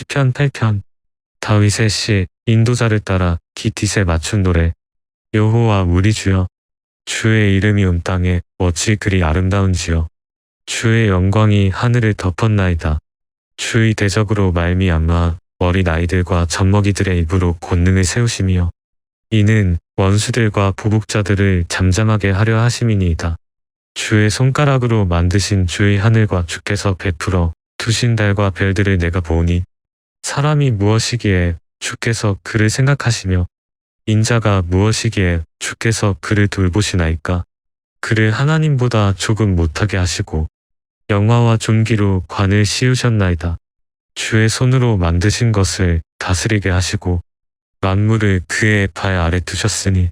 시편 8편. 다윗의 시 인도자를 따라 기티세 맞춘 노래. 여호와 우리 주여 주의 이름이 온 땅에 어찌 그리 아름다운지요. 주의 영광이 하늘을 덮었나이다. 주의 대적으로 말미암아 어린 아이들과 젖먹이들의 입으로 권능을 세우시며 이는 원수들과 보복자들을 잠잠하게 하려 하심이니이다. 주의 손가락으로 만드신 주의 하늘과 주께서 베풀어 두신 달과 별들을 내가 보니 사람이 무엇이기에 주께서 그를 생각하시며 인자가 무엇이기에 주께서 그를 돌보시나이까 그를 하나님보다 조금 못하게 하시고 영화와 존귀로 관을 씌우셨나이다. 주의 손으로 만드신 것을 다스리게 하시고 만물을 그의 발 아래 두셨으니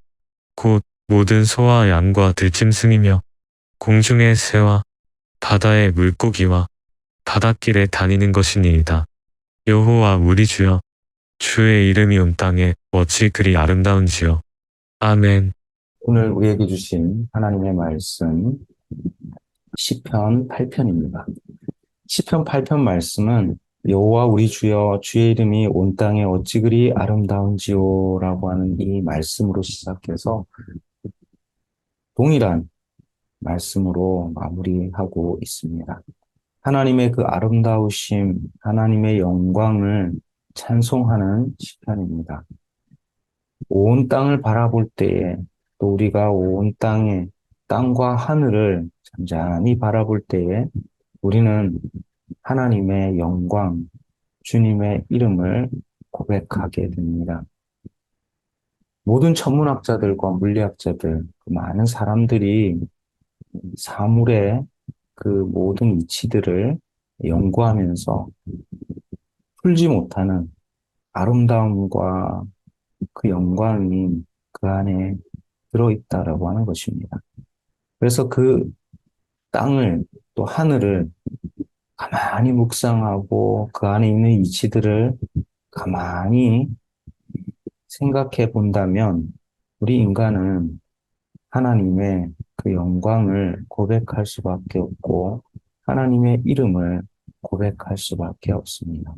곧 모든 소와 양과 들짐승이며 공중의 새와 바다의 물고기와 바닷길에 다니는 것이니이다. 여호와 우리 주여 주의 이름이 온 땅에 어찌 그리 아름다운지요. 아멘. 오늘 우리에게 주신 하나님의 말씀 시편 8편입니다. 시편 8편 말씀은 여호와 우리 주여 주의 이름이 온 땅에 어찌 그리 아름다운지요라고 하는 이 말씀으로 시작해서 동일한 말씀으로 마무리하고 있습니다. 하나님의 그 아름다우심, 하나님의 영광을 찬송하는 시편입니다. 온 땅을 바라볼 때에 또 우리가 온 땅에 땅과 하늘을 잠잠히 바라볼 때에 우리는 하나님의 영광, 주님의 이름을 고백하게 됩니다. 모든 천문학자들과 물리학자들, 그 많은 사람들이 사물의 그 모든 이치들을 연구하면서 풀지 못하는 아름다움과 그 영광이 그 안에 들어있다라고 하는 것입니다. 그래서 그 땅을 또 하늘을 가만히 묵상하고 그 안에 있는 이치들을 가만히 생각해 본다면 우리 인간은 하나님의 그 영광을 고백할 수밖에 없고 하나님의 이름을 고백할 수밖에 없습니다.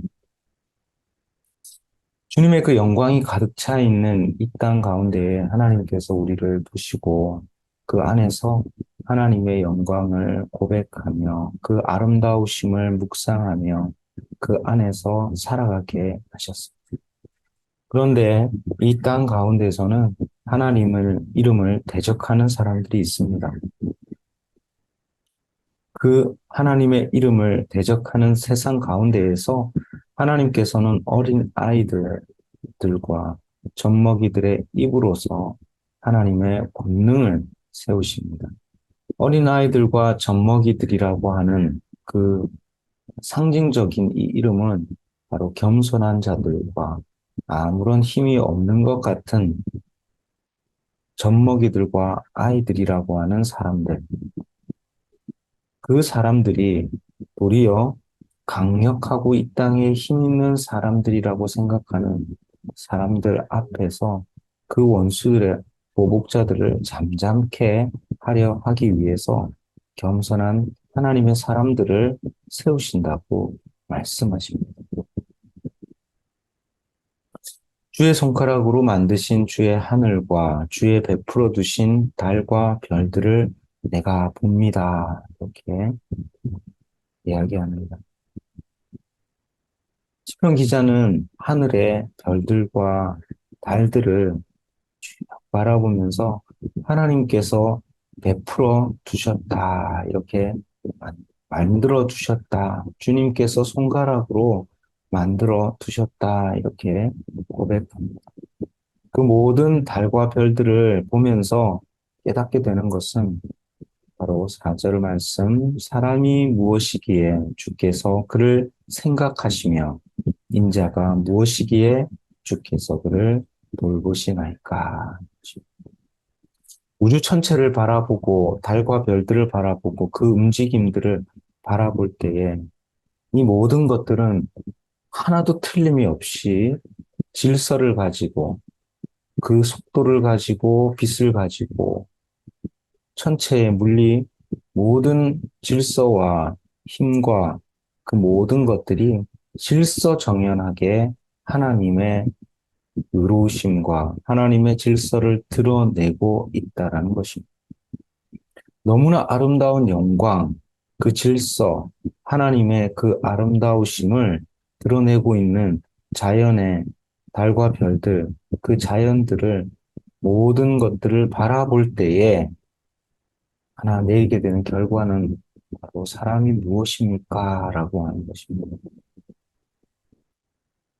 주님의 그 영광이 가득 차 있는 이 땅 가운데에 하나님께서 우리를 두시고 그 안에서 하나님의 영광을 고백하며 그 아름다우심을 묵상하며 그 안에서 살아가게 하셨습니다. 그런데 이 땅 가운데서는 하나님을 이름을 대적하는 사람들이 있습니다. 그 하나님의 이름을 대적하는 세상 가운데에서 하나님께서는 어린 아이들과 젖먹이들의 입으로서 하나님의 권능을 세우십니다. 어린 아이들과 젖먹이들이라고 하는 그 상징적인 이 이름은 바로 겸손한 자들과 아무런 힘이 없는 것 같은 젖먹이들과 아이들이라고 하는 사람들. 그 사람들이 도리어 강력하고 이 땅에 힘 있는 사람들이라고 생각하는 사람들 앞에서 그 원수들의 보복자들을 잠잠케 하려 하기 위해서 겸손한 하나님의 사람들을 세우신다고 말씀하십니다. 주의 손가락으로 만드신 주의 하늘과 주의 베풀어 두신 달과 별들을 내가 봅니다. 이렇게 이야기합니다. 시편 기자는 하늘의 별들과 달들을 바라보면서 하나님께서 베풀어 두셨다. 이렇게 만들어 두셨다. 주님께서 손가락으로 만들어 두셨다. 이렇게 고백합니다. 그 모든 달과 별들을 보면서 깨닫게 되는 것은 바로 4절 말씀, 사람이 무엇이기에 주께서 그를 생각하시며 인자가 무엇이기에 주께서 그를 돌보시나이까. 우주 전체를 바라보고 달과 별들을 바라보고 그 움직임들을 바라볼 때에 이 모든 것들은 하나도 틀림이 없이 질서를 가지고 그 속도를 가지고 빛을 가지고 천체의 물리 모든 질서와 힘과 그 모든 것들이 질서정연하게 하나님의 의로우심과 하나님의 질서를 드러내고 있다라는 것입니다. 너무나 아름다운 영광, 그 질서, 하나님의 그 아름다우심을 드러내고 있는 자연의 달과 별들, 그 자연들을 모든 것들을 바라볼 때에 하나 내리게 되는 결과는 바로 사람이 무엇입니까? 라고 하는 것입니다.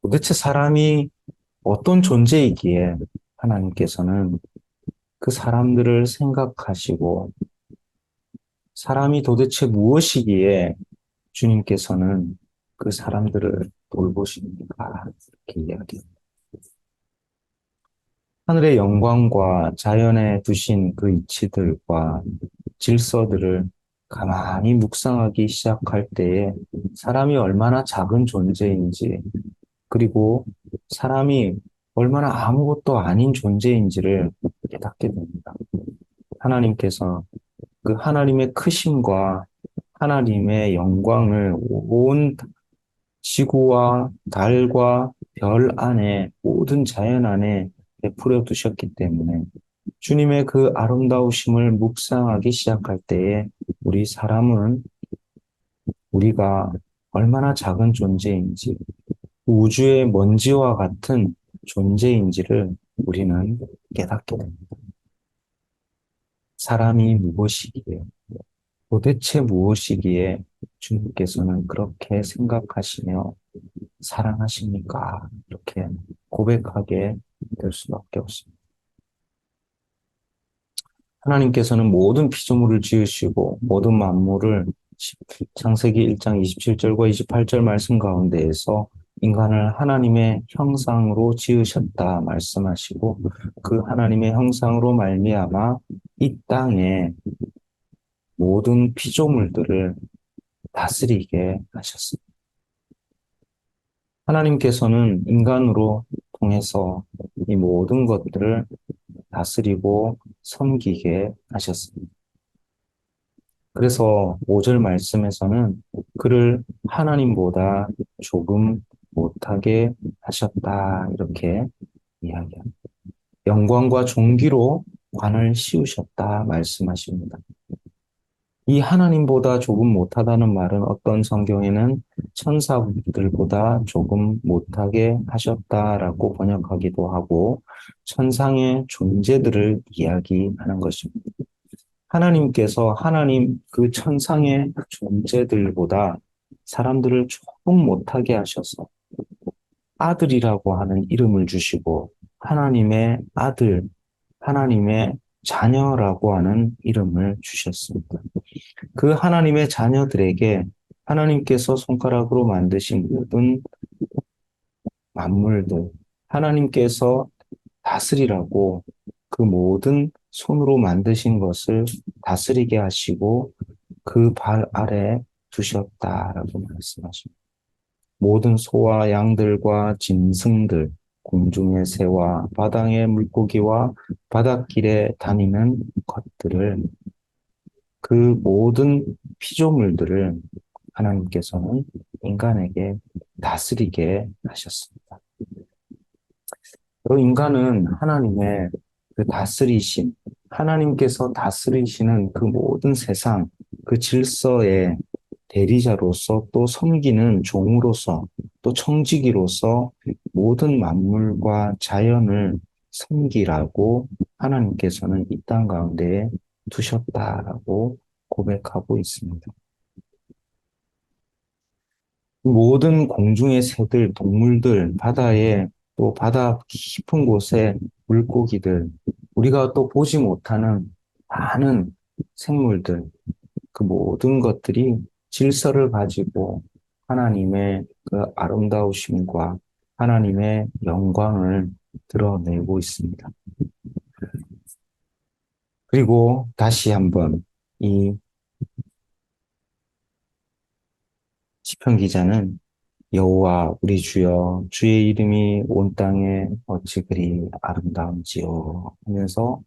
도대체 사람이 어떤 존재이기에 하나님께서는 그 사람들을 생각하시고 사람이 도대체 무엇이기에 주님께서는 그 사람들을 돌보십니까? 이렇게 이야기합니다. 하늘의 영광과 자연에 두신 그 이치들과 질서들을 가만히 묵상하기 시작할 때에 사람이 얼마나 작은 존재인지, 그리고 사람이 얼마나 아무것도 아닌 존재인지를 깨닫게 됩니다. 하나님께서 그 하나님의 크심과 하나님의 영광을 온 지구와 달과 별 안에 모든 자연 안에 베풀어 두셨기 때문에 주님의 그 아름다우심을 묵상하기 시작할 때에 우리 사람은 우리가 얼마나 작은 존재인지 우주의 먼지와 같은 존재인지를 우리는 깨닫게 됩니다. 사람이 무엇이기에 도대체 무엇이기에 주님께서는 그렇게 생각하시며 사랑하십니까? 이렇게 고백하게 될 수밖에 없습니다. 하나님께서는 모든 피조물을 지으시고 모든 만물을 창세기 1장 27절과 28절 말씀 가운데에서 인간을 하나님의 형상으로 지으셨다 말씀하시고 그 하나님의 형상으로 말미암아 이 땅에 모든 피조물들을 다스리게 하셨습니다. 하나님께서는 인간으로 통해서 이 모든 것들을 다스리고 섬기게 하셨습니다. 그래서 5절 말씀에서는 그를 하나님보다 조금 못하게 하셨다. 이렇게 이야기합니다. 영광과 존귀로 관을 씌우셨다. 말씀하십니다. 이 하나님보다 조금 못하다는 말은 어떤 성경에는 천사들보다 조금 못하게 하셨다라고 번역하기도 하고 천상의 존재들을 이야기하는 것입니다. 하나님께서 하나님 그 천상의 존재들보다 사람들을 조금 못하게 하셔서 아들이라고 하는 이름을 주시고 하나님의 아들, 하나님의 자녀라고 하는 이름을 주셨습니다. 그 하나님의 자녀들에게 하나님께서 손가락으로 만드신 모든 만물들, 하나님께서 다스리라고 그 모든 손으로 만드신 것을 다스리게 하시고 그 발 아래 두셨다라고 말씀하십니다. 모든 소와 양들과 짐승들, 공중의 새와 바닥의 물고기와 바닷길에 다니는 것들을 그 모든 피조물들을 하나님께서는 인간에게 다스리게 하셨습니다. 인간은 하나님의 그 다스리신, 하나님께서 다스리시는 그 모든 세상, 그 질서의 대리자로서 또 섬기는 종으로서 또 청지기로서 모든 만물과 자연을 섬기라고 하나님께서는 이 땅 가운데에 두셨다라고 고백하고 있습니다. 모든 공중의 새들, 동물들, 바다에 또 바다 깊은 곳에 물고기들, 우리가 또 보지 못하는 많은 생물들, 그 모든 것들이 질서를 가지고 하나님의 그 아름다우심과 하나님의 영광을 드러내고 있습니다. 그리고 다시 한번 이 시편 기자는 여호와 우리 주여 주의 이름이 온 땅에 어찌 그리 아름다운지요 하면서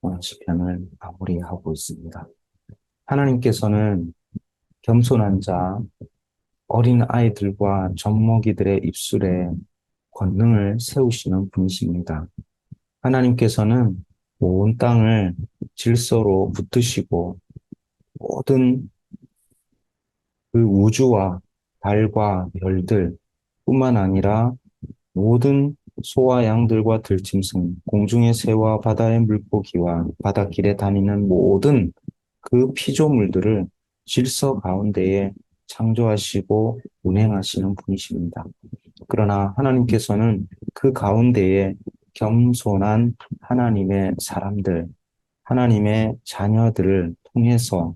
오늘 시편을 마무리하고 있습니다. 하나님께서는 겸손한 자, 어린 아이들과 젖먹이들의 입술에 권능을 세우시는 분이십니다. 하나님께서는 온 땅을 질서로 붙드시고 모든 그 우주와 달과 별들 뿐만 아니라 모든 소와 양들과 들짐승, 공중의 새와 바다의 물고기와 바닷길에 다니는 모든 그 피조물들을 질서 가운데에 창조하시고 운행하시는 분이십니다. 그러나 하나님께서는 그 가운데에 겸손한 하나님의 사람들, 하나님의 자녀들을 통해서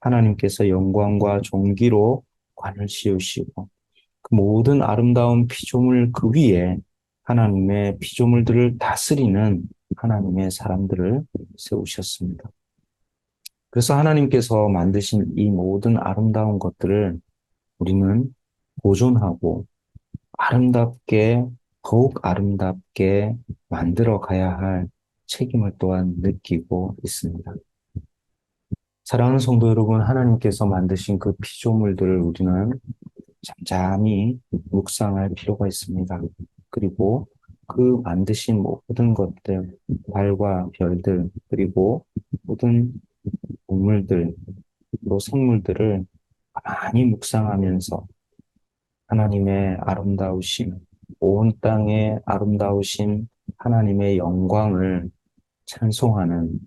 하나님께서 영광과 존귀로 관을 씌우시고 그 모든 아름다운 피조물 그 위에 하나님의 피조물들을 다스리는 하나님의 사람들을 세우셨습니다. 그래서 하나님께서 만드신 이 모든 아름다운 것들을 우리는 보존하고 아름답게, 더욱 아름답게 만들어 가야 할 책임을 또한 느끼고 있습니다. 사랑하는 성도 여러분, 하나님께서 만드신 그 피조물들을 우리는 잠잠히 묵상할 필요가 있습니다. 그리고 그 만드신 모든 것들, 달과 별들, 그리고 모든 동물들, 또 생물들을 가만히 묵상하면서 하나님의 아름다우심, 온 땅의 아름다우신 하나님의 영광을 찬송하는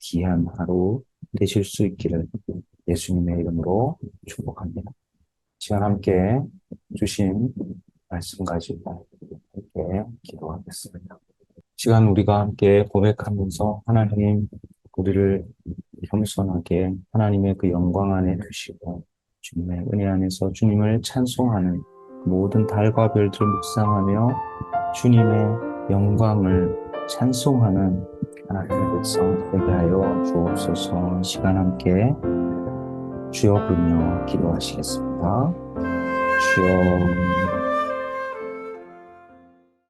귀한 하루 되실 수 있기를 예수님의 이름으로 축복합니다. 시간 함께 주신 말씀 가지고 함께 기도하겠습니다. 시간 우리가 함께 고백하면서 하나님 우리를 겸손하게 하나님의 그 영광 안에 두시고 주님의 은혜 안에서 주님을 찬송하는 모든 달과 별들을 묵상하며 주님의 영광을 찬송하는 하나님의 백성 되게 하여 주옵소서 시간 함께 주여 부르며 기도하시겠습니다. 주여